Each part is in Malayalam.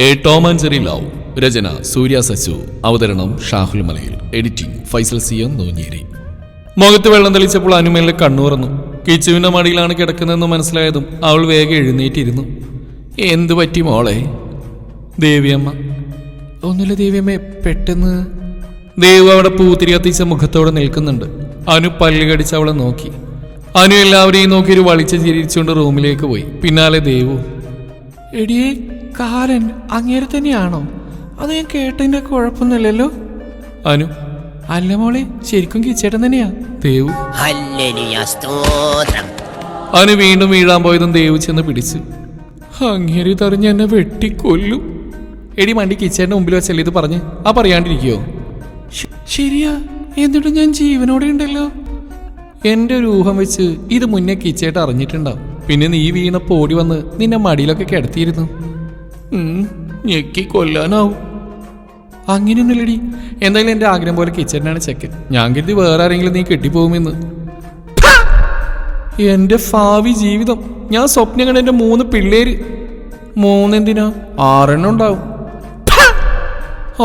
A Tom and Jerry love രചന സൂര്യ സച്ചു അവതരണം Shahul Malayil editing Faisal C M Noonjeri. മുഖത്ത് വെള്ളം തെളിച്ചപ്പോൾ അനുമേലെ കണ്ണുറന്നു. കിച്ചുവിന്റെ മടിയിലാണ് കിടക്കുന്നതെന്ന് മനസ്സിലായതും അവൾ വേഗം എഴുന്നേറ്റിരുന്നു. എന്തു പറ്റി മോളെ? ദേവിയമ്മ. ഒന്നുമില്ല ദേവിയമ്മ പെട്ടെന്ന്. ദേവ് അവിടെ പൂത്തിരി കത്തിച്ച മുഖത്തോടെ നിൽക്കുന്നുണ്ട്. അനു പല്ല് കടിച്ച് അവളെ നോക്കി. അനു എല്ലാവരെയും നോക്കി ഒരു വളിച്ച് ചിരിച്ചുകൊണ്ട് റൂമിലേക്ക് പോയി. പിന്നാലെ ദേവു. എടിയേ കാലൻ അങ്ങേരെ തന്നെയാണോ? അത് ഞാൻ കേട്ടതിന്റെ കുഴപ്പമൊന്നുമില്ലല്ലോ. അനു. അല്ല മോളെ ശരിക്കും കിച്ചേട്ടൻ തന്നെയാ. ദേവു. ഹല്ലേലൂയ സ്തോത്രം. അനു വീണ്ടും വീഴാൻ പോയതും ദേവു ചെന്ന് പിടിച്ചു. അങ്ങേരി തറിഞ്ഞ് എന്നെ വെട്ടിക്കൊല്ലും. എടി മണ്ടി കിച്ചേട്ടന്റെ മുമ്പിൽ വെച്ചല്ലേ ഇത് പറഞ്ഞ്? ആ പറയാണ്ടിരിക്കോ. ശരിയാ. എന്നിട്ട് ഞാൻ ജീവനോടെ ഉണ്ടല്ലോ. എന്റെ ഒരു ഊഹം വെച്ച് ഇത് മുന്നേ കിച്ചേട്ട് അറിഞ്ഞിട്ടുണ്ടാവും. പിന്നെ നീ വീണപ്പോ ഓടി വന്ന് നിന്നെ മടിയിലൊക്കെ കിടത്തിയിരുന്നു. ഞെക്കി കൊല്ലാനാവും അങ്ങനെയൊന്നുമില്ലടി. എന്തായാലും എന്റെ ആഗ്രഹം പോലെ കിച്ചനാണ് ചെക്കൻ ഞാൻ കരുതി വേറെ ആരെങ്കിലും നീ കെട്ടിപ്പോകുമെന്ന്. എന്റെ ഭാവി ജീവിതം. ഞാൻ സ്വപ്നം കണ്ട എന്റെ മൂന്ന് പിള്ളേര്. മൂന്നെന്തിനാ? ആറെണ്ണം ഉണ്ടാവും!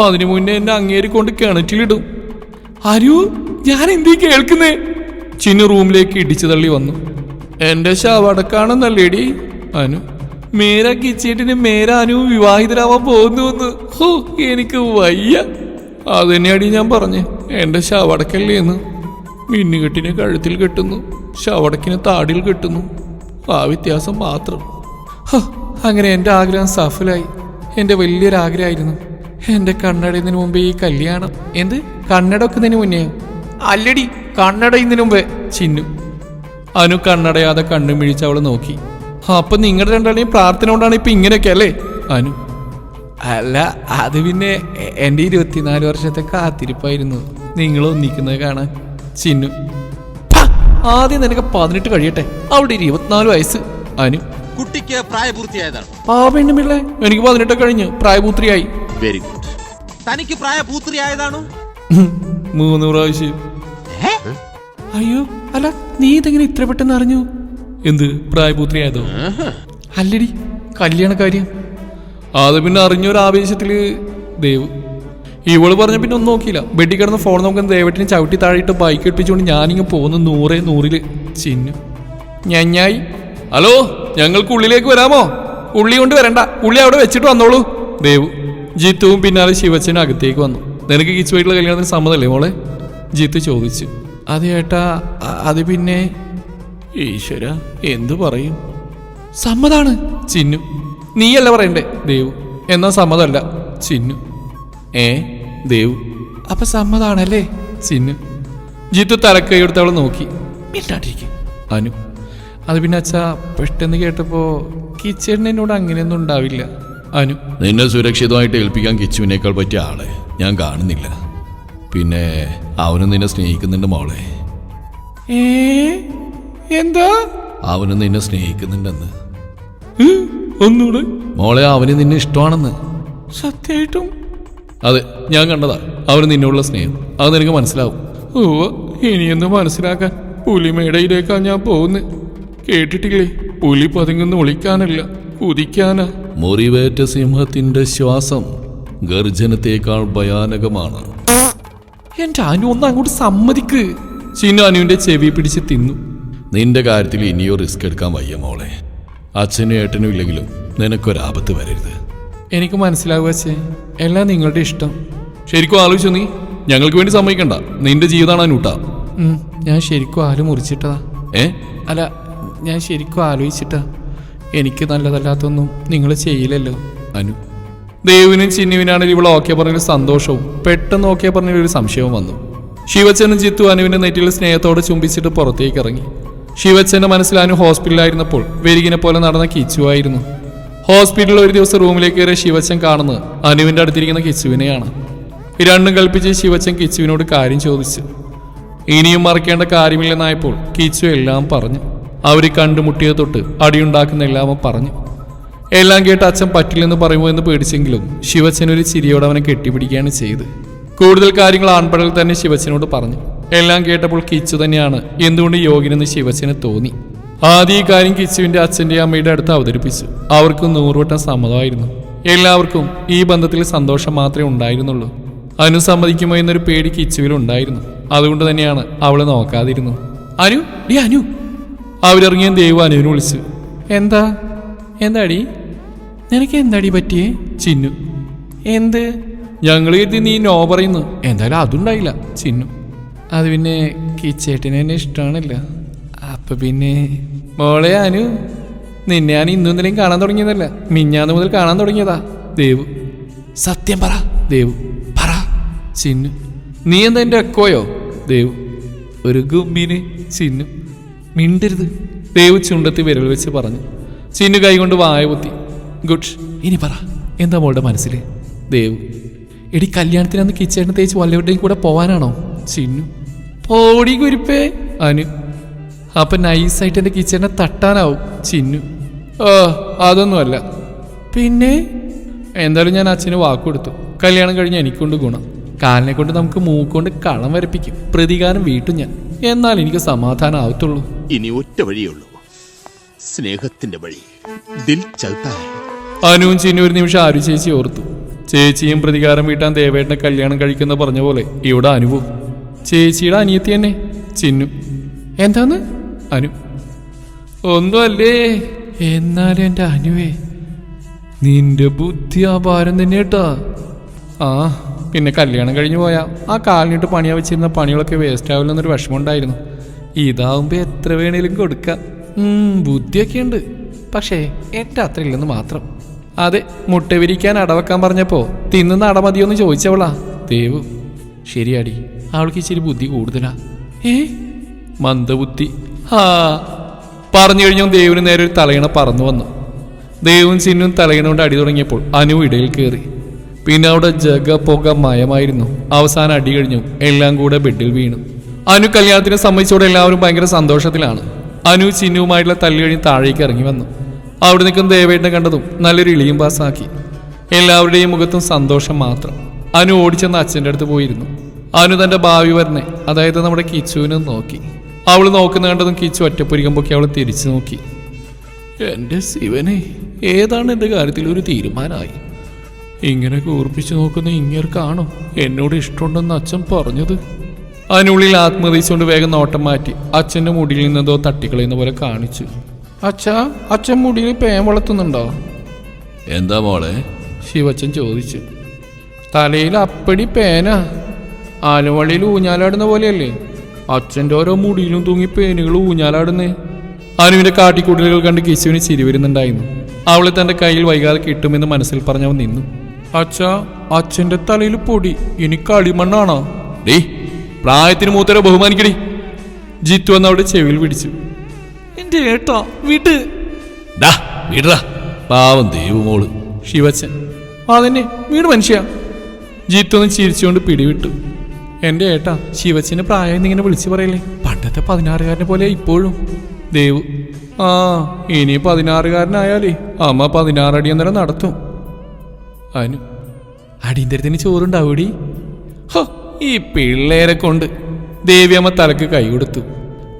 അതിനു മുന്നേ എന്നെ അങ്ങേരി കൊണ്ട് കിണറ്റിലിടും. അരു ഞാൻ എന്തീ കേൾക്കുന്നേ? ചിന്നു റൂമിലേക്ക് ഇടിച്ചു തള്ളി വന്നു. എന്റെ ശവടക്കാണെന്നല്ലേടി അനു? മേര കിച്ചേട്ടിന് മേര അനു വിവാഹിതരാവാൻ പോകുന്നുവെന്ന്. ഹോ എനിക്ക് വയ്യ. അതുതന്നെയാടി ഞാൻ പറഞ്ഞു? എന്റെ ശവടക്കല്ലേ എന്ന് മിന്നുകെട്ടിനെ കഴുത്തിൽ കെട്ടുന്നു. ശവടക്കിനെ താടിയിൽ കെട്ടുന്നു. ആ വ്യത്യാസം മാത്രം. അങ്ങനെ എന്റെ ആഗ്രഹം സഫലായി. എന്റെ വലിയൊരു ആഗ്രഹമായിരുന്നു എന്റെ കണ്ണടയുന്നതിന് മുമ്പേ ഈ കല്യാണം. എന്ത്? കണ്ണടക്കുന്നതിന് മുന്നേ? അല്ലടി കണ്ണടയുന്നതിന് മുമ്പേ. ചിന്നു. അനു കണ്ണടയാതെ കണ്ണുമിഴിച്ച് അവൾ നോക്കി. അപ്പൊ നിങ്ങളുടെ രണ്ടാളെയും പ്രാർത്ഥന കൊണ്ടാണ് ഇപ്പൊ ഇങ്ങനെയൊക്കെ അല്ലേ? അനു. അല്ല അത് പിന്നെ എന്റെ എന്റെ ഇരുപത്തിനാല് വർഷത്തെ കാത്തിരിപ്പായിരുന്നു. നിങ്ങൾ ഒന്നിക്കുന്നത് കാണാൻ. ചിന്നു. ആദ്യം നിനക്ക് പതിനെട്ട് കഴിയട്ടെ. അവിടെ ഇരുപത്തിനാല് വയസ്സ്. അനു. കുട്ടിക്ക് പ്രായപൂർത്തിയായതാണ്. ആ പെണ്ണുമില്ലേ എനിക്ക് പതിനെട്ട് കഴിഞ്ഞു. പ്രായപൂത്രിയായി വെരി ഗുഡ് തനിക്ക് പ്രായപൂർത്തിയായതാണോ? മൂന്ന് പ്രാവശ്യം. അയ്യോ അല്ല നീ ഇതെങ്ങനെ ഇത്ര പെട്ടെന്ന് അറിഞ്ഞു? എന്ത്? പ്രായപൂത്രിയായതോ അല്ലടി കല്യാണ കാര്യം അത് പിന്നെ അറിഞ്ഞ ഒരു ആവേശത്തിൽ ദേവ്. ഇവൾ പറഞ്ഞ പിന്നെ ഒന്നും നോക്കിയില്ല. ബെഡിൽ കിടന്ന് ഫോൺ നോക്കുന്ന ദേവട്ടിനെ ചവിട്ടി താഴെയിട്ട് ബൈക്ക് ഇട്ടിച്ചുകൊണ്ട് ഞാനിങ്ങ് പോകുന്നു നൂറേ നൂറിൽ. ചിന്നു. ഞഞ്ഞായി. ഹലോ ഞങ്ങൾക്ക് ഉള്ളിലേക്ക് വരാമോ? ഉള്ളി കൊണ്ട് വരണ്ട. ഉള്ളി അവിടെ വെച്ചിട്ട് വന്നോളൂ. ദേവ്. ജിത്തുവും പിന്നാലെ ശിവച്ചനും അകത്തേക്ക് വന്നു. നിനക്ക് കിച്ചുവായിട്ടുള്ള കല്യാണത്തിന് സമ്മതമല്ലേ മോളെ? ജിത്തു ചോദിച്ചു. അത് ചേട്ടാ അത് പിന്നെ ഈശ്വര എന്തു പറയും? സമ്മതാണ് ചിന്നു. നീയല്ല പറയണ്ടേ ദേവു. എന്നാ സമ്മതമല്ല ചിന്നു. ഏ ദേവു. അപ്പൊ സമ്മതാണല്ലേ ചിന്നു. ജിത്തു തലക്കൈയെടുത്ത് അവളെ നോക്കി. മിണ്ടാണ്ടിരിക്കും അനു. അത് പിന്നെ അച്ഛാ പെട്ടെന്ന് കേട്ടപ്പോ കിച്ചേട്ടൻ എന്നോട് അങ്ങനെയൊന്നും ഉണ്ടാവില്ല അനു. നിന്നെ സുരക്ഷിതമായിട്ട് ഏൽപ്പിക്കാൻ കിച്ചുവിനേക്കാൾ പറ്റിയ ആളെ ഞാൻ കാണുന്നില്ല. പിന്നെ അവനും നിന്നെ സ്നേഹിക്കുന്നുണ്ട് മോളെ. ഏ? എന്താ? അവന് നിന്നെ സ്നേഹിക്കുന്നുണ്ടെന്ന്. ഒന്നുകൂടെ മോളെ അവന് നിന്നെ ഇഷ്ടമാണെന്ന്. സത്യമായിട്ടും അതെ ഞാൻ കണ്ടതാ. അവന് നിന്നോടുള്ള സ്നേഹം. അത് നിനക്ക് മനസ്സിലാവും. ഓ ഇനിയൊന്ന് മനസ്സിലാക്കാൻ പുലിമേടയിലേക്കാ ഞാൻ പോകുന്നത് കേട്ടിട്ടില്ലേ? പുലി പതുങ്ങുന്ന ഒളിക്കാനല്ല കുതിക്കാനാ. മുറിവേറ്റ സിംഹത്തിന്റെ ശ്വാസം ഗർജനത്തേക്കാൾ ഭയാനകമാണ്. എന്റെ അനു ഒന്ന് അങ്ങോട്ട് സമ്മതിക്ക്. ചിന്നു അനുവിന്റെ ചെവി പിടിച്ച് തിന്നു. നിന്റെ കാര്യത്തിൽ ഇനിയോ റിസ്ക് എടുക്കാൻ വയ്യ മോളെ. അച്ഛനും ഏട്ടനും ഇല്ലെങ്കിലും നിനക്കൊരാപത്ത് വരരുത്. എനിക്ക് മനസ്സിലാവുക അച്ഛേ. എല്ലാം നിങ്ങളുടെ ഇഷ്ടം. ശരിക്കും ആലോചിച്ചു നീ? ഞങ്ങൾക്ക് വേണ്ടി സമ്മതിക്കണ്ട. നിന്റെ ജീവിതമാണ് അനൂട്ട. ഞാൻ ശരിക്കും ആൽ മുറിച്ചിട്ടതാ. ഏ? അല്ല ഞാൻ ശരിക്കും ആലോചിച്ചിട്ടാ. എനിക്ക് നല്ലതല്ലാത്തൊന്നും നിങ്ങൾ ചെയ്യില്ലല്ലോ. അനു ദേവിനും ചിന്നുവിനാണെങ്കിൽ ഇവിടെ ഓക്കെ പറഞ്ഞൊരു സന്തോഷവും പെട്ടെന്ന് ഓക്കെ പറഞ്ഞൊരു ഒരു സംശയവും വന്നു. ശിവച്ചനും ചിത്തു അനുവിന്റെ നെറ്റിൽ സ്നേഹത്തോടെ ചുംബിച്ചിട്ട് പുറത്തേക്ക് ഇറങ്ങി. ശിവച്ചന്റെ മനസ്സിൽ അനു ഹോസ്പിറ്റലിലായിരുന്നപ്പോൾ വെരികിനെ പോലെ നടന്ന കിച്ചുവായിരുന്നു ഹോസ്പിറ്റലിൽ ഒരു ദിവസം റൂമിലേക്ക് കയറിയ ശിവച്ചൻ കാണുന്നത് അനുവിന്റെ അടുത്തിരിക്കുന്ന കിച്ചുവിനെയാണ്. രണ്ടും കൽപ്പിച്ച് ശിവച്ചൻ കിച്ചുവിനോട് കാര്യം ചോദിച്ചു. ഇനിയും മറക്കേണ്ട കാര്യമില്ലെന്നായപ്പോൾ കിച്ചു എല്ലാം പറഞ്ഞു. അവർ കണ്ടുമുട്ടിയത് തൊട്ട് അടിയുണ്ടാക്കുന്ന എല്ലാം പറഞ്ഞു. എല്ലാം കേട്ട് അച്ഛൻ പറ്റില്ലെന്ന് പറയുമോ എന്ന് പേടിച്ചെങ്കിലും ശിവച്ചൻ ഒരു ചിരിയോടെ അവനെ കെട്ടിപ്പിടിക്കുകയാണ് ചെയ്ത് കൂടുതൽ കാര്യങ്ങൾ ആൺപടൽ തന്നെ ശിവച്ചനോട് പറഞ്ഞു. എല്ലാം കേട്ടപ്പോൾ കിച്ചു തന്നെയാണ്. എന്തുകൊണ്ട് യോഗിനെന്ന് ശിവച്ചന് തോന്നി? ആദ്യ ഈ കാര്യം കിച്ചുവിന്റെ അച്ഛന്റെ അമ്മയുടെ അടുത്ത് അവതരിപ്പിച്ചു. അവർക്ക് നൂറുവട്ടം സമ്മതമായിരുന്നു. എല്ലാവർക്കും ഈ ബന്ധത്തിൽ സന്തോഷം മാത്രമേ ഉണ്ടായിരുന്നുള്ളൂ. അനു സമ്മതിക്കുമോ എന്നൊരു പേടി കിച്ചുവിലുണ്ടായിരുന്നു അതുകൊണ്ട് തന്നെയാണ് അവൾ നോക്കാതിരുന്നത് അനു ഡി അനു. അവരിറങ്ങിയ ദൈവം അനുവിനെ വിളിച്ചു. എന്താ? എന്താടി? നിനക്ക് എന്താടി പറ്റിയേ? ചിന്നു. എന്ത്? ഞങ്ങൾ കരുതി നീ നോ പറയുന്നു. എന്തായാലും അതുണ്ടായില്ല ചിന്നു. അത് പിന്നെ കിച്ചേട്ടിനെ എന്നെ ഇഷ്ടമാണില്ല അപ്പൊ പിന്നെ മോളെ അനു നിന്നെ ഞാൻ ഇന്നും ഇന്നലെയും കാണാൻ തുടങ്ങിയതല്ല. മിഞ്ഞാന്ന് മുതൽ കാണാൻ തുടങ്ങിയതാ. ദേവു സത്യം പറ ദേവു പറ. ചിന്നു നീ എന്താ എന്റെ അക്കോയോ? ദേവു ഒരു ഗുമ്പിന് ചിന്നു മിണ്ടരുത്. ദേവു ചുണ്ടത്തി വിരൽ വെച്ച് പറഞ്ഞു. ചിന്നു കൈകൊണ്ട് വായ കുത്തി ഗുഡ് ഇനി പറ എന്താ മോളുടെ മനസ്സിൽ ദേവു എടി കല്യാണത്തിന് അന്ന് കിച്ചേട്ടൻ തേച്ച് വല്ലവരുടെയും കൂടെ പോവാനാണോ? ചിന്നു. പോടി കുരിപ്പേ. അനു. അപ്പൊ നൈസായിട്ട് എന്റെ കിച്ചനെ തട്ടാനാവും ചിന്നു. ഓ അതൊന്നുമല്ല. പിന്നെ? എന്തായാലും ഞാൻ അച്ഛന് വാക്കുകൊടുത്തു കല്യാണം കഴിഞ്ഞ് എനിക്കൊണ്ട് ഗുണം. കാലിനെ കൊണ്ട് നമുക്ക് മൂക്കൊണ്ട് കളം വരപ്പിക്കും. പ്രതികാരം വീട്ടും ഞാൻ. എന്നാൽ എനിക്ക് സമാധാനം ആവത്തുള്ളൂ. ഇനി ഒറ്റ വഴിയുള്ളൂ സ്നേഹത്തിന്റെ വഴി. ദിൽ. അനുവും ചിന്നു ഒരു നിമിഷം ആരു ചേച്ചി ഓർത്തു. ചേച്ചിയും പ്രതികാരം വീട്ടാൻ ദേവേട്ടനെ കല്യാണം കഴിക്കുന്ന പറഞ്ഞ പോലെ ഇവിടെ അനുവും. ചേച്ചിയുടെ അനിയത്തി തന്നെ ചിന്നു. എന്താന്ന്? അനു. ഒന്നുമല്ലേ? എന്നാലും എന്റെ അനുവേ നിന്റെ ബുദ്ധി അപാരം തന്നെ കേട്ടാ. ആ പിന്നെ കല്യാണം കഴിഞ്ഞു പോയാ ആ കാലിനിട്ട് പണിയാ വെച്ചിരുന്ന പണികളൊക്കെ വേസ്റ്റ് ആവില്ലെന്നൊരു വിഷമമുണ്ടായിരുന്നു ഇതാവുമ്പോ എത്ര വേണേലും കൊടുക്കാം. ബുദ്ധിയൊക്കെ ഉണ്ട്. പക്ഷേ എന്റെ അത്ര ഇല്ലെന്ന് മാത്രം. അതെ മുട്ട വിരിക്കാൻ അടവെക്കാൻ പറഞ്ഞപ്പോ തിന്നുന്ന അടമതിയൊന്ന് ചോദിച്ചവളാ. ദേവു ശരിയാടി. അവൾക്ക് ഇച്ചിരി ബുദ്ധി കൂടുതലാ. ഏ? മന്ദബുദ്ധി. ആ പറഞ്ഞു കഴിഞ്ഞാൽ ദേവിന് നേരെ ഒരു തലയിണ പറന്നു വന്നു. ദേവും ചിന്നും തലയിണ കൊണ്ട് അടി തുടങ്ങിയപ്പോൾ അനു ഇടയിൽ കയറി പിന്നെ അവിടെ ജഗ പുക മയമായിരുന്നു. അവസാനം അടി കഴിഞ്ഞു. എല്ലാം കൂടെ ബെഡിൽ വീണു. അനു കല്യാണത്തിനെ സംബന്ധിച്ചോടെ എല്ലാവരും ഭയങ്കര സന്തോഷത്തിലാണ്. അനു ചിന്നുവുമായിട്ടുള്ള തല്ലി കഴിഞ്ഞ് താഴേക്ക് ഇറങ്ങി വന്നു. അവിടെ നിൽക്കുന്ന ദേവേട്ടനെ കണ്ടതും നല്ലൊരു ഇളിയും പാസ്സാക്കി എല്ലാവരുടെയും മുഖത്തും സന്തോഷം മാത്രം. അനു ഓടിച്ചെന്ന് അച്ഛന്റെ അടുത്ത് പോയിരുന്നു. അനു തന്റെ ഭാവി വരനെ അതായത് നമ്മുടെ കിച്ചുവിനെ നോക്കി. അവൾ നോക്കുന്ന കണ്ടതും കിച്ചു ഒറ്റപ്പൊരികം പൊക്കി അവൾ തിരിച്ചു നോക്കി. എന്റെ ശിവനെ ഏതാണ് എന്റെ കാര്യത്തിൽ ഒരു തീരുമാനമായി? ഇങ്ങനെ കൂർപ്പിച്ചു നോക്കുന്ന ഇങ്ങർക്കാണോ എന്നോട് ഇഷ്ടമുണ്ടെന്ന് അച്ഛൻ പറഞ്ഞത്? അതിനുള്ളിൽ ആത്മഹത്യച്ചുകൊണ്ട് വേഗം നോട്ടം മാറ്റി അച്ഛന്റെ മുടിയിൽ നിന്നെന്തോ തട്ടിക്കളയുന്ന പോലെ കാണിച്ചു. അച്ഛാ അച്ഛൻ മുടിയിൽ പേൻ വളർത്തുന്നുണ്ടോ? എന്താ മോളെ? ശിവച്ചൻ ചോദിച്ചു. തലയിൽ അപ്പടി പേന. ആലുവള്ളിയിൽ ഊഞ്ഞാലാടുന്ന പോലെയല്ലേ? അച്ഛന്റെ ഓരോ മുടിയിലും തൂങ്ങി പേനുകൾ ഊഞ്ഞാലാടുന്നേ. അനുവിന്റെ കാട്ടിക്കൂട്ടലുകൾ കണ്ട് കിശുവിന് ചിരി വരുന്നുണ്ടായിരുന്നു. അവളെ തന്റെ കയ്യിൽ വൈകാതെ കിട്ടുമെന്ന് മനസ്സിൽ പറഞ്ഞവൻ നിന്നു. അച്ഛാ അച്ഛന്റെ തലയിൽ പൊടി. ഇനി കളിമണ്ണാണോ? ഡേ പ്രായത്തിന് മൂത്തരെ ബഹുമാനിക്കടി. ജിത്തു എന്ന് അവിടെ ചെവിയിൽ പിടിച്ചു. എന്റെ ഏട്ടാ വിട്. ഡാ വീടാ പാവം ദൈവമോൾ. ശിവച്ചൻ അതന്നെ വീട് മനുഷ്യ. ജിത്തു ഒന്ന് ചിരിച്ചുകൊണ്ട് പിടിവിട്ടു. എന്റെ ഏട്ടാ ശിവച്ചിന് പ്രായം എന്നിങ്ങനെ വിളിച്ചു പറയില്ലേ? പണ്ടത്തെ പതിനാറുകാരനെ പോലെ ഇപ്പോഴും. ദേവ് ആ ഇനി പതിനാറുകാരനായാലേ അമ്മ പതിനാറടി അന്നേരം നടത്തും. അനു അടിയന്തരത്തിന് ചോറുണ്ടാവൂടി? ഹോ ഈ പിള്ളേരെ കൊണ്ട് ദേവിയമ്മ തലക്ക് കൈ കൊടുത്തു.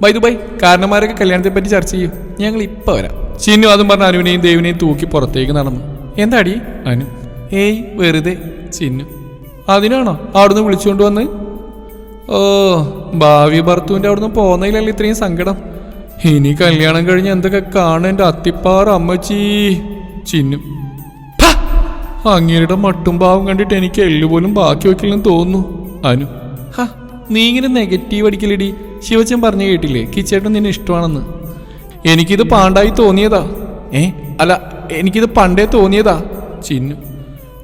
ബൈ ബൈ കാരണന്മാരൊക്കെ കല്യാണത്തെ പറ്റി ചർച്ച ചെയ്യും. ഞങ്ങൾ ഇപ്പൊ വരാം. ചിന്നു അതും പറഞ്ഞ അനുവിനെയും ദേവിനെയും തൂക്കി പുറത്തേക്ക് നടന്നു. എന്താടി അനു? ഏയ് വെറുതെ ചിന്നു. അതിനാണോ അവിടുന്ന് വിളിച്ചുകൊണ്ട് വന്ന് ഓ ഭാവി ഭർത്തുവിന്റെ അവിടുന്ന് പോകുന്നതിലല്ലേ ഇത്രയും സങ്കടം? ഇനി കല്യാണം കഴിഞ്ഞ് എന്തൊക്കെ കാണും എന്റെ അത്തിപ്പാറ അമ്മച്ചി. ചിന്നു! അങ്ങേരുടെ മട്ടും ഭാവം കണ്ടിട്ട് എനിക്ക് എല്ലുപോലും ബാക്കി വയ്ക്കില്ലെന്ന് തോന്നുന്നു. അനു. ഹ നീ ഇങ്ങനെ നെഗറ്റീവ് അടിക്കലടി. ശിവച്ചൻ പറഞ്ഞു കേട്ടില്ലേ? കിച്ചേട്ടൻ നിന്നെ ഇഷ്ടമാണെന്ന്. എനിക്കിത് പാണ്ടായി തോന്നിയതാ. ഏ? അല്ല എനിക്കിത് പണ്ടേ തോന്നിയതാ. ചിന്നു.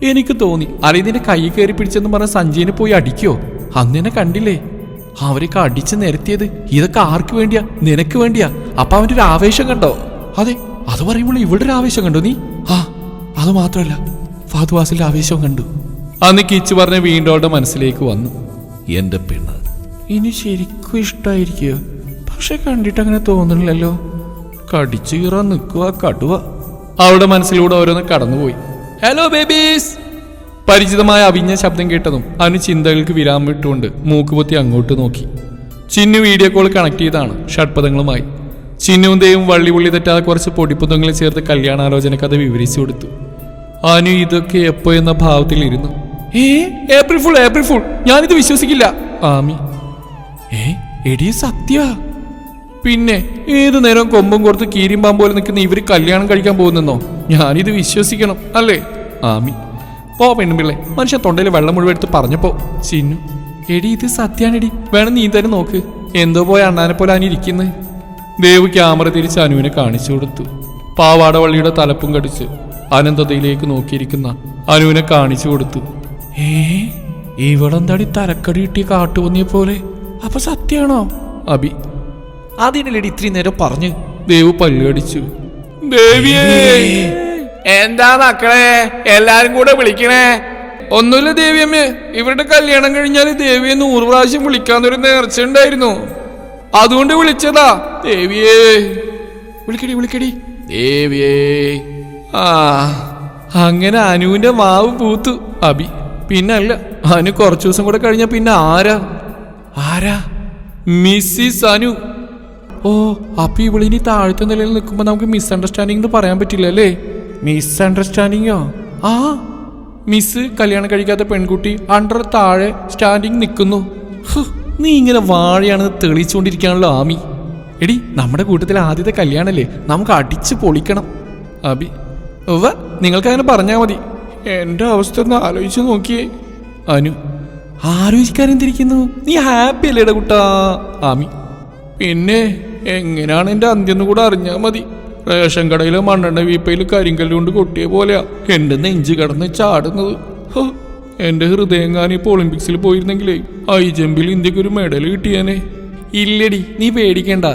എനിക്ക് തോന്നി. അല്ല ഇതിന്റെ കൈ കയറി പിടിച്ചെന്ന് പറഞ്ഞ സഞ്ജീനെ പോയി അടിക്കോ? അന്ന് എന്നെ കണ്ടില്ലേ? അവരൊക്കെ അടിച്ചു നിരത്തിയത്. ഇതൊക്കെ ആർക്ക് വേണ്ടിയാ? നിനക്ക് വേണ്ടിയാ. അപ്പൊ അവന്റെ ഒരു ആവേശം കണ്ടോ? അതെ അത് പറയുമ്പോൾ ഇവളുടെ ഒരു ആവേശം കണ്ടോ നീ? ആ അത് മാത്രമല്ല ഫാദുവാസിന്റെ ആവേശവും കണ്ടു. അന്ന് കിച്ചു പറഞ്ഞ വീണ്ടോളുടെ മനസ്സിലേക്ക് വന്നു. എന്റെ പെണ്ണ്. ഇനി ശരിക്കും ഇഷ്ടമായിരിക്കുക പക്ഷെ കണ്ടിട്ട് അങ്ങനെ തോന്നുന്നില്ലല്ലോ. കടിച്ചു കീറാൻ നിൽക്കുക കടുവ. അവളുടെ മനസ്സിലൂടെ ഓരോന്ന് കടന്നുപോയി. ഹലോ ബേബീസ് പരിചിതമായ അവിഞ്ഞ ശബ്ദം കേട്ടതും അനു ചിന്തകൾക്ക് വിരാമം ഇട്ടുകൊണ്ട് മൂക്കുപൊത്തി അങ്ങോട്ട് നോക്കി. ചിന്നു വീഡിയോ കോൾ കണക്ട് ചെയ്താണ് ഷഡ്പദങ്ങളുമായി. ചിന്നുവും ദേവും വള്ളി ഉള്ളി തെറ്റാതെ കുറച്ച് പൊടിപ്പുതങ്ങളും ചേർത്ത് കല്യാണാലോചന കഥ വിവരിച്ചു കൊടുത്തു. അനു ഇതൊക്കെ എപ്പോ എന്ന ഭാവത്തിലിരുന്നു ഏ ഏപ്രിൽ ഫുൾ ഏപ്രിൽ ഫുൾ ഞാനിത് വിശ്വസിക്കില്ല. ആമി. ഏ എടി സത്യ പിന്നെ ഏതു നേരം കൊമ്പും കൊടുത്ത് കീരിമ്പാൻ പോലെ നിൽക്കുന്ന ഇവർ കല്യാണം കഴിക്കാൻ പോകുന്നെന്നോ? ഞാനിത് വിശ്വസിക്കണം അല്ലേ? ആമി. പോ പെണ്ണുമ്പിള്ളെ. മനുഷ്യ തൊണ്ടയിൽ വെള്ളം മുഴുവൻ എടുത്ത് പറഞ്ഞപ്പോ ചിന്നു എടി ഇത് സത്യാണെടി. വേണം നീ തന്നെ നോക്ക്. എന്തോ പോയ അണ്ണാനെ പോലെ അനിരിക്കുന്നത് ദേവ് ക്യാമറ തിരിച്ച് അനുവിനെ കാണിച്ചു കൊടുത്തു. പാവാടവള്ളിയുടെ തലപ്പും കടിച്ച് അനന്തതയിലേക്ക് നോക്കിയിരിക്കുന്ന അനുവിനെ കാണിച്ചു കൊടുത്തു. ഏ ഇവളെന്താടി തലക്കടി കിട്ടിയ കാട്ടുപന്നിയെ പോലെ? അപ്പൊ സത്യാണോ? അബി അതിനല്ലേടി ഇത്രയും നേരം പറഞ്ഞു. ദേവ് പല്ലടിച്ചു ദേവിയേ എന്താ മക്കളെ? എല്ലാരും കൂടെ വിളിക്കണേ? ഒന്നുമില്ല ദേവിയമ്മ ഇവരുടെ കല്യാണം കഴിഞ്ഞാൽ ദേവിയെ നൂറ് പ്രാവശ്യം വിളിക്കാന്നൊരു നേർച്ച ഉണ്ടായിരുന്നു അതുകൊണ്ട് വിളിച്ചതാ. ദേവിയേ. വിളിക്കടി വിളിക്കടി. ദേവിയേ. ആ അങ്ങനെ അനുവിന്റെ മാവ് പൂത്തു. അബി പിന്നല്ല. അനു കുറച്ചു ദിവസം കൂടെ കഴിഞ്ഞ പിന്നെ ആരാ? ആരാ? മിസ്സിസ് അനു. ഓ അപ്പൊ ഇവളിനി താഴത്തെ നിലയിൽ നിൽക്കുമ്പോ നമുക്ക് മിസ്അണ്ടർസ്റ്റാൻഡിംഗ് എന്ന് പറയാൻ പറ്റില്ല അല്ലേ? മിസ്അണ്ടർസ്റ്റാൻഡിങ്ങോ ആ മിസ് കല്യാണം കഴിക്കാത്ത പെൺകുട്ടി അണ്ടർ താഴെ സ്റ്റാൻഡിങ് നിൽക്കുന്നു. നീ ഇങ്ങനെ വാഴയാണെന്ന് തെളിയിച്ചുകൊണ്ടിരിക്കുകയാണല്ലോ ആമി. എടി നമ്മുടെ കൂട്ടത്തിലെ ആദ്യത്തെ കല്യാണല്ലേ? നമുക്ക് അടിച്ച് പൊളിക്കണം. അബി ഉവ്വ നിങ്ങൾക്കങ്ങനെ പറഞ്ഞാൽ മതി. എന്റെ അവസ്ഥ ഒന്ന് ആലോചിച്ച് നോക്കിയേ. അനു ആലോചിക്കാൻ എന്തിരിക്കുന്നു നീ ഹാപ്പി അല്ലേടാ കുട്ടാ? ആമി പിന്നെ എങ്ങനെയാണ് എന്റെ അന്ത്യം കൂടെ അറിഞ്ഞാൽ മതി. റേഷൻ കടയിലെ മണ്ണെണ്ണ വീപ്പയിൽ കരിങ്കല്ല് കൊണ്ട് കൊട്ടിയ പോലെയാ. എന്റെ നെഞ്ച് കടന്ന് ചാടുന്നത്. എന്റെ ഹൃദയങ്ങാൻ ഇപ്പോൾ ഒളിമ്പിക്സിൽ പോയിരുന്നെങ്കിലേ ഐ ജമ്പിൽ ഇന്ത്യയ്ക്ക് ഒരു മെഡൽ കിട്ടിയേനെ. ഇല്ലടി നീ പേടിക്കണ്ട.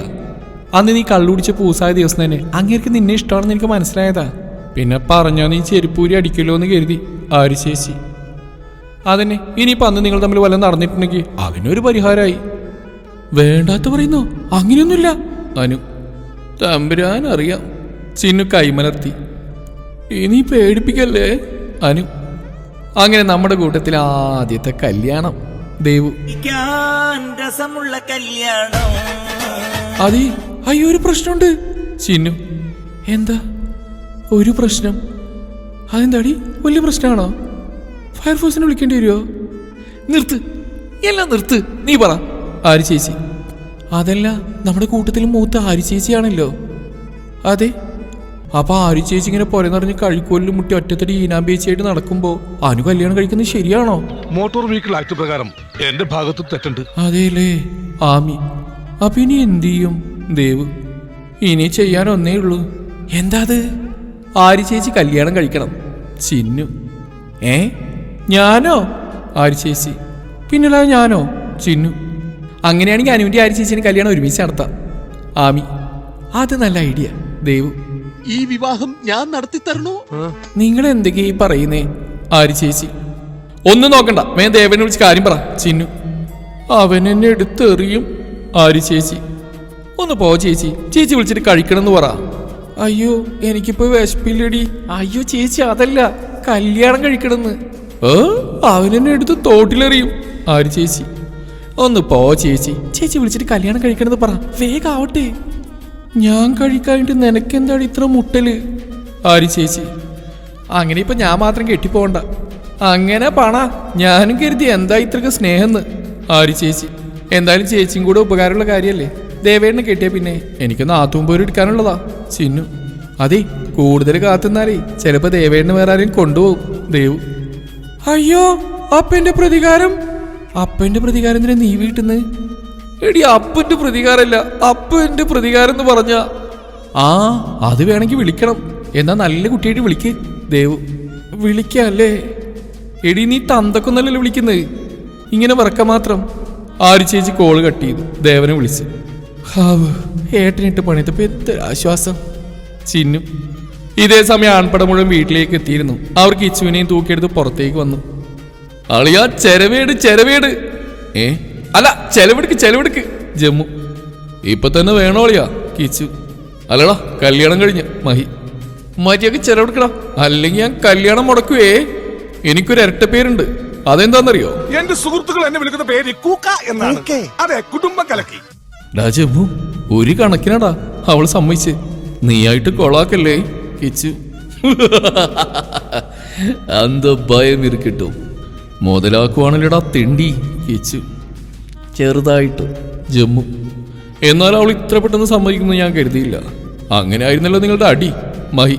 അന്ന് നീ കള്ളുടിച്ച് പൂസായ ദിവസം തന്നെ അങ്ങേർക്ക് നിന്നെ ഇഷ്ടമാണെന്ന് എനിക്ക് മനസ്സിലായതാ. പിന്നെ പറഞ്ഞാ നീ ചെരുപ്പൂരി അടിക്കല്ലോ എന്ന് കരുതി. ആര് ശേഷി അതന്നെ ഇനിയിപ്പോ അന്ന് നിങ്ങൾ തമ്മിൽ വല്ലതും നടന്നിട്ടുണ്ടെങ്കിൽ അതിനൊരു പരിഹാരമായി വേണ്ടാത്ത പറയുന്നു? അങ്ങനെയൊന്നുമില്ല. അനു തമ്പുരാൻ അറിയാം. ചിന്നു കൈമലർത്തി. ഇനി പേടിപ്പിക്കല്ലേ അനു? അങ്ങനെ നമ്മുടെ കൂട്ടത്തിൽ ആദ്യത്തെ കല്യാണം ദേവു. രസമുള്ള കല്യാണം. അതി അയ്യോ ഒരു പ്രശ്നമുണ്ട്. ചിന്നു എന്താ? ഒരു പ്രശ്നം. അതെന്താടി? വലിയ പ്രശ്നമാണോ? ഫയർഫോഴ്സിനെ വിളിക്കേണ്ടി വരുമോ നിർത്ത്. എല്ലാം നിർത്ത്. നീ പറ. ആര് ചേച്ചി? അതല്ല നമ്മുടെ കൂട്ടത്തിൽ മൂത്ത ആര് ചേച്ചിയാണല്ലോ. അതെ അപ്പൊ ആരി ചേച്ചി ഇങ്ങനെ നിറഞ്ഞ് കഴിക്കോലിൽ മുട്ടി ഒറ്റത്തടി ഈനാമ്പേച്ചിയായിട്ട് നടക്കുമ്പോ അനു കല്യാണം കഴിക്കുന്നത് ശരിയാണോ? മോട്ടോർ വെഹിക്കിൾ ആക്ട് പ്രകാരം എന്റെ ഭാഗത്ത് തെറ്റുണ്ട്. അതേലേ ആമി. അപ്പൊ ഇനി എന്ത് ചെയ്യും? ദേവ് ഇനി ചെയ്യാൻ ഒന്നേ ഉള്ളൂ. എന്താ അത്? ആരി ചേച്ചി കല്യാണം കഴിക്കണം. ചിന്നു. ഏ? ഞാനോ? ആരി ചേച്ചി. പിന്നല്ല ഞാനോ? ചിന്നു. അങ്ങനെയാണെങ്കിൽ അനുവിന്റെ ആര് ചേച്ചിന് കല്യാണം ഒരുമിച്ച് നടത്താം. ആമി അത് നല്ല ഐഡിയ. ദേവു. ഈ വിവാഹം ഞാൻ നടത്തി തരണോ? നിങ്ങൾ എന്തൊക്കെയാ ഈ പറയുന്നേ? ആര് ചേച്ചി. ഒന്നും നോക്കണ്ട. മേ ദേവനെ വിളിച്ച് കാര്യം പറ ചിന്നു. അവൻ എന്നെ എടുത്തെറിയും. ആര് ചേച്ചി. ഒന്ന് പോ ചേച്ചി. ചേച്ചി വിളിച്ചിട്ട് കഴിക്കണം എന്ന് പറ. അയ്യോ എനിക്കിപ്പോ വിശപ്പില്ലടി. അയ്യോ ചേച്ചി അതല്ല. കല്യാണം കഴിക്കണമെന്ന്. ഏ? അവനെന്നെ എന്നെ എടുത്ത് തോട്ടിലെറിയും. ആര് ചേച്ചി. ഒന്ന് പോ ചേച്ചി. ചേച്ചി വിളിച്ചിട്ട് കല്യാണം കഴിക്കണമെന്ന് പറ. വേഗം ആവട്ടെ. ഞാൻ കഴിക്കാനായിട്ട് നിനക്കെന്താണ് ഇത്ര മുട്ടൽ? ആരി ചേച്ചി? അങ്ങനെ ഇപ്പൊ ഞാൻ മാത്രം കെട്ടിപ്പോണ്ട അങ്ങനെ പണ. ഞാനും കരുതി എന്താ ഇത്രക്ക് സ്നേഹന്ന്. ആരി ചേച്ചി? എന്തായാലും ചേച്ചിയും കൂടെ ഉപകാരമുള്ള കാര്യല്ലേ? ദേവേണ്ണ കെട്ടിയ പിന്നെ. എനിക്കൊന്ന് ആത്തുമ്പോര് എടുക്കാനുള്ളതാ. ചിന്നു. അതെ കൂടുതൽ കാത്തുന്നാലേ. ചിലപ്പോ ദേവേണ്ണ വേറെ ആരെയും കൊണ്ടുപോകും. ദേവു. അയ്യോ അപ്പന്റെ പ്രതികാരം. അപ്പന്റെ പ്രതികാരം എന്തിനാ നീ വീട്ടിന്ന്? എടി അപ്പന്റെ പ്രതികാരമല്ല അപ്പന്റെ പ്രതികാരം എന്ന് പറഞ്ഞ ആ അത് വേണമെങ്കിൽ വിളിക്കണം. എന്നാ നല്ല കുട്ടിയായിട്ട് വിളിക്ക്. ദേവ് വിളിക്കല്ലേ? എടി നീ തന്തക്കൊന്നല്ലല്ലോ വിളിക്കുന്നത് ഇങ്ങനെ വറക്ക മാത്രം. ആര് ചേച്ചി കോൾ കട്ട് ചെയ്തു. ദേവനെ വിളിച്ച്. ഹാവ് ഏട്ടനിട്ട് പണിയത്തപ്പോ എന്തൊരു ആശ്വാസം. ചിന്നു. ഇതേ സമയം ആൺപട മുഴുവൻ വീട്ടിലേക്ക് എത്തിയിരുന്നു. അവർക്ക് ഇച്ചുവിനെയും തൂക്കിയെടുത്ത് പുറത്തേക്ക് വന്നു. അളിയാ ചെലവേട് ചെലവേട് ഏ? അല്ല ചെലവെടുക്ക് ചെലവെടുക്ക്. ജമ്മു. ഇപ്പൊ തന്നെ വേണോ അളിയാ? കിച്ചു. അല്ലടാ കല്യാണം കഴിഞ്ഞ. മഹി. മര്യാദയ്ക്ക് ചെലവെടുക്കടാ. അല്ലെങ്കിൽ ഞാൻ കല്യാണം മുടക്കുവേ. എനിക്കൊരു ഇരട്ട പേരുണ്ട്. അതെന്താന്നറിയോ? എന്റെ സുഹൃത്തുക്കൾ എന്നെ വിളിക്കുന്ന പേര് കൂക്ക എന്നാണ്. അതെ കുടുംബം കലക്കി. ഡാ ജമ്മു ഒരു കണക്കിനാടാ അവൾ സമ്മതിച്ച്. നീയായിട്ട് കൊളാക്കല്ലേ കിച്ചു. അന്ത ഭയം ഇരിക്കട്ടും മുതലാക്കുവാണല്ലോടാ തിണ്ടി. കിച്ചു. ചെറുതായിട്ട് ജമ്മു. എന്നാൽ അവൾ ഇത്ര പെട്ടെന്ന് സമ്മതിക്കുമെന്ന് ഞാൻ കരുതിയില്ല. അങ്ങനെ ആയിരുന്നല്ലോ നിങ്ങളുടെ അടി മഹി.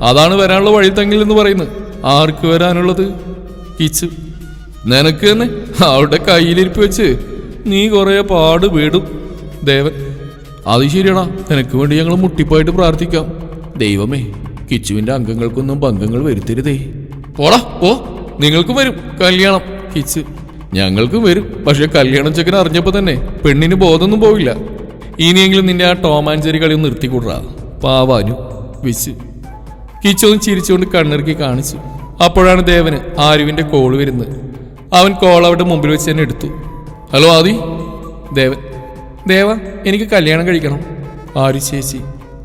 അതാണ് വരാനുള്ള വഴി തങ്ങിൽ എന്ന് പറയുന്നത്. ആർക്ക് വരാനുള്ളത്? കിച്ചു. നിനക്ക് തന്നെ അവളുടെ കയ്യിലിരിപ്പ് വെച്ച് നീ കുറെ പാട് വീടും ദേവൻ. അത് ശരിയാടാ. നിനക്ക് വേണ്ടി ഞങ്ങൾ മുട്ടിപ്പായിട്ട് പ്രാർത്ഥിക്കാം. ദൈവമേ കിച്ചുവിന്റെ അംഗങ്ങൾക്കൊന്നും ഭംഗങ്ങൾ വരുത്തരുതേ. പോടാ പോ. നിങ്ങൾക്കും വരും കല്യാണം. കിച്ച്. ഞങ്ങൾക്കും വരും. പക്ഷെ കല്യാണം ചെക്കൻ അറിഞ്ഞപ്പോ തന്നെ പെണ്ണിന് ബോധമൊന്നും പോവില്ല. ഇനിയെങ്കിലും നിന്റെ ആ ടോം ആൻഡ് കളി ഒന്ന് നിർത്തിക്കൂടാ. പാവാനു വിച്ച് കിച്ചൊന്ന് ചിരിച്ചുകൊണ്ട് കണ്ണിറുക്കി കാണിച്ചു. അപ്പോഴാണ് ദേവന് ആരുവിന്റെ കോൾ വരുന്നത്. അവൻ കോൾ അവരുടെ മുമ്പിൽ വെച്ച് തന്നെ എടുത്തു. ഹലോ ആദി. ദേവൻ. ദേവ എനിക്ക് കല്യാണം കഴിക്കണം. ആരു ചേച്ചി.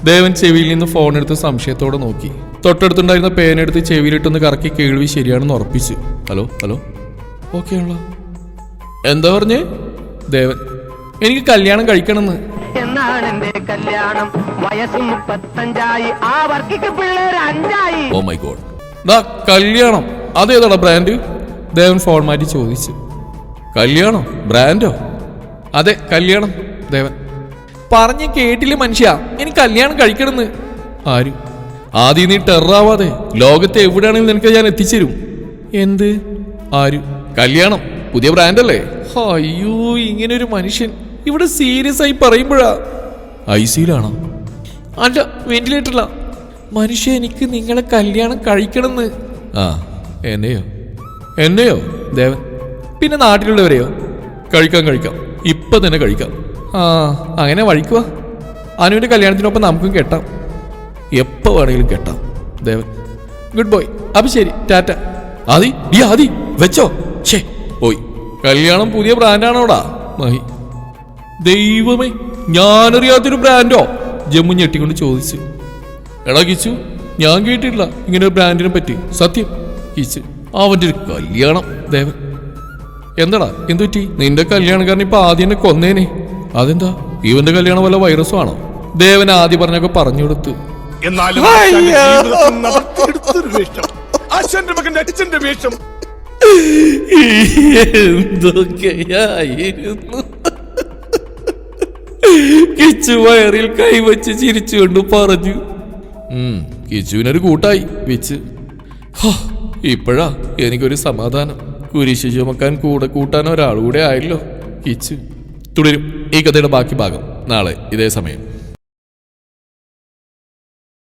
ദേവൻ ചെവിയിൽ നിന്ന് ഫോൺ എടുത്ത് സംശയത്തോടെ നോക്കി. തൊട്ടടുത്തുണ്ടായിരുന്ന പേനെടുത്ത് ചെവിയിലിട്ടൊന്ന് കറക്കി കേൾവി ശരിയാണെന്ന് ഉറപ്പിച്ചു. Hello hello. ഓക്കെ ആണല്ലോ എന്താ പറഞ്ഞേ? ദേവൻ എനിക്ക് കല്യാണം കഴിക്കണമെന്ന്. എന്നാണ് എന്റെ കല്യാണം? വയസ്സ് മുപ്പത്തഞ്ചായി. ആ വർക്കിക്ക് പിള്ളേർ അഞ്ചായി. ഓ മൈ ഗോഡ് ദാ കല്യാണം. അതേതാടാ ബ്രാൻഡ് ദേവൻ ഫോൺ മാറ്റി ചോദിച്ചു. കല്യാണോ? ബ്രാൻഡോ അതെ കല്യാണം. ദേവൻ പറഞ്ഞ് കേട്ടില്ല മനുഷ്യ? എനിക്ക് കല്യാണം കഴിക്കണമെന്ന്. ആര്? ആദ്യം നീ ടെററാവാതെ ലോകത്തെ എവിടെയാണെങ്കിലും നിനക്ക് ഞാൻ എത്തിച്ചേരും. എന്ത്? ആര്? കല്യാണം. പുതിയ ബ്രാൻഡല്ലേ? അയ്യോ ഇങ്ങനെ ഒരു മനുഷ്യൻ. ഇവിടെ സീരിയസ് ആയി പറയുമ്പോഴാ. ഐ സിയിലാണോ? അല്ല വെന്റിലേറ്ററിലാ. മനുഷ്യ എനിക്ക് നിങ്ങളെ കല്യാണം കഴിക്കണമെന്ന്. ആ എന്നെയോ? എന്നെയോ? ദേവൻ. പിന്നെ നാട്ടിലുള്ളവരെയോ? കഴിക്കാം കഴിക്കാം. ഇപ്പൊ തന്നെ കഴിക്കാം. ആ അങ്ങനെ വഴിക്കുക അനുവിന്റെ കല്യാണത്തിനൊപ്പം നമുക്കും കെട്ടാം. എപ്പോ വേണമെങ്കിലും കേട്ടാം. ദേവൻ ഗുഡ് ബോയ് അപ്പം ശരി ടാറ്റ. ആദി ഈ ആദി വെച്ചോ. ഛേ പോയി. കല്യാണം പുതിയ ബ്രാൻഡാണോടാ മഹി. ദൈവമേ ഞാനറിയാത്തൊരു ബ്രാൻഡോ ജമ്മു ഞെട്ടിക്കൊണ്ട് ചോദിച്ചു. എടാ കിച്ചു ഞാൻ കേട്ടിട്ടില്ല ഇങ്ങനെ ഒരു ബ്രാൻഡിനെ പറ്റി. സത്യം കിച്ചു അവന്റെ ഒരു കല്യാണം. ദേവൻ എന്താടാ എന്തുപറ്റി നിന്റെ കല്യാണക്കാരൻ ഇപ്പൊ ആദ്യം എന്നെ കൊന്നേനെ. അതെന്താ? ഇവന്റെ കല്യാണം വല്ല വൈറസും ആണോ? ദേവൻ ആദ്യം പറഞ്ഞൊക്കെ പറഞ്ഞു കൊടുത്തു. എന്നാലും നടത്തിയെടുത്തൊരു വേഷം. അച്ഛന്റെ മകന്റെ അച്ഛന്റെ വേഷം. എന്തൊക്കെയായിരുന്നു? കിച്ചു വയറിൽ കൈവച്ച് ചിരിച്ചുകൊണ്ട് പറഞ്ഞു. കിച്ചുവിനൊരു കൂട്ടായി വെച്ച്. ഇപ്പോഴാ എനിക്കൊരു സമാധാനം. കുരിശ് ചുമക്കാൻ കൂടെ കൂട്ടാൻ ഒരാൾ കൂടെ ആയല്ലോ കിച്ചു. തുടരും ഈ കഥയുടെ ബാക്കി ഭാഗം നാളെ ഇതേ സമയം.